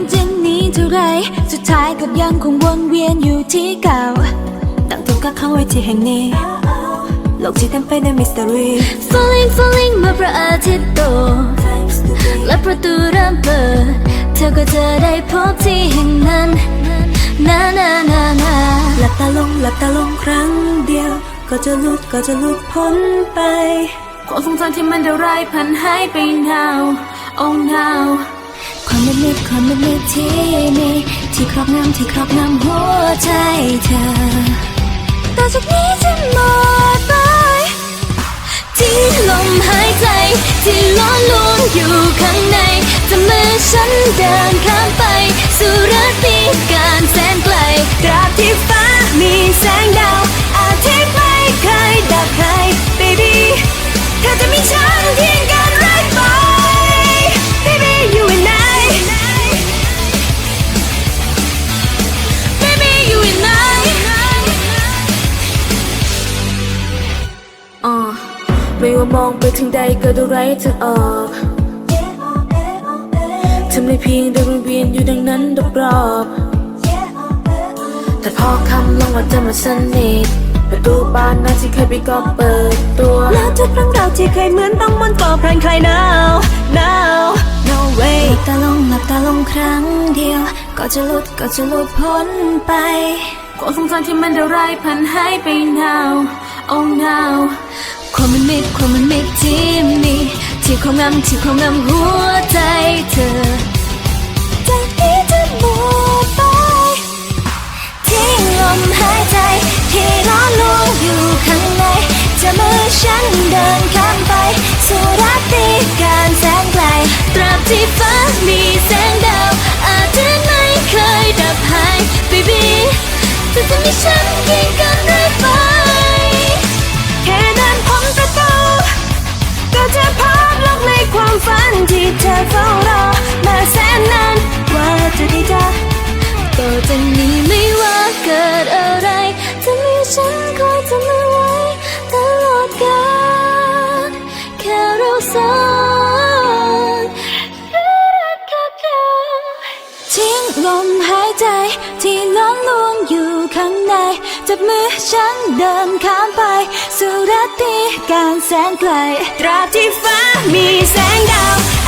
ท่าไร สุดท้ายก็ยังคงวนเวียนอยู่ที่เก่าตั้งถูกกักขังไว้ที่แห่งนี้ โลกที่เต็มไปด้วยมิส t ต r y Falling falling เมื่อพระอาทิตย์ตกและประตูเริ่มเปิด เธอก็จะได้พบที่แห่งนั้นนานานานาหลับตาลงหลับตาลงครั้งเดียว ก็จะหลุดก็จะหลุดพ้นไปความทรงจำที่มันได้ร้ายพันหายไป now oh now ความมืดมิดความมืดมิดที่มีที่ครอบงำที่ครอบงำหัวใจเธอ ต่อจากนี้จะหมดไปที่ลมหายใจ ที่ล้อลวงอยู่ข้างใน จะเมื่อฉันเดินข้ามไป สู่รัตติกา ไม่ว่ามองไปถึงใดก็ดูไรทางออกทำได้เพียงเดินวนเวียนอยู่ดังนั้นรอบๆแต่พอคำลงว่าจะมาสนิทประตูบานนั้นที่เคยไปก็เปิดตัว แล้วทุกครั้งเราวที่เคยเหมือนต้องมันก็พลันใคร now now no ห way ลับตาลงหลับตาลงครั้งเดียว ก็จะหลุดก็จะหลุดพ้นไปความทรงจำที่มันได้ร้ายพันหายไป now oh now ความมันมิดความมันมิดที่มีที่ความงำที่ความงำหัวใจเธอจากนี้จะหมดไปทิ้งลมหายใจ ที่ร้อนลวงอยู่ข้างใน จะมือฉันเดินข้ามไป สู่รัตติการแสนไกล ตราบที่ฟ้ามีแสงดาว อาทิตย์ไม่เคยดับหาย baby เธอจะมีฉันเคียงกัน จากนี้ไม่ว่าเกิดอะไรจะมีฉันคอยทำเอาไว้ตลอดกาลแค่เราสองรักกันทิ้งลมหายใจที่ล้อมลวงอยู่ข้างในจับมือฉันเดินข้ามไปสู่รัตติการแสนไกลตราบที่ฟ้ามีแสงดาว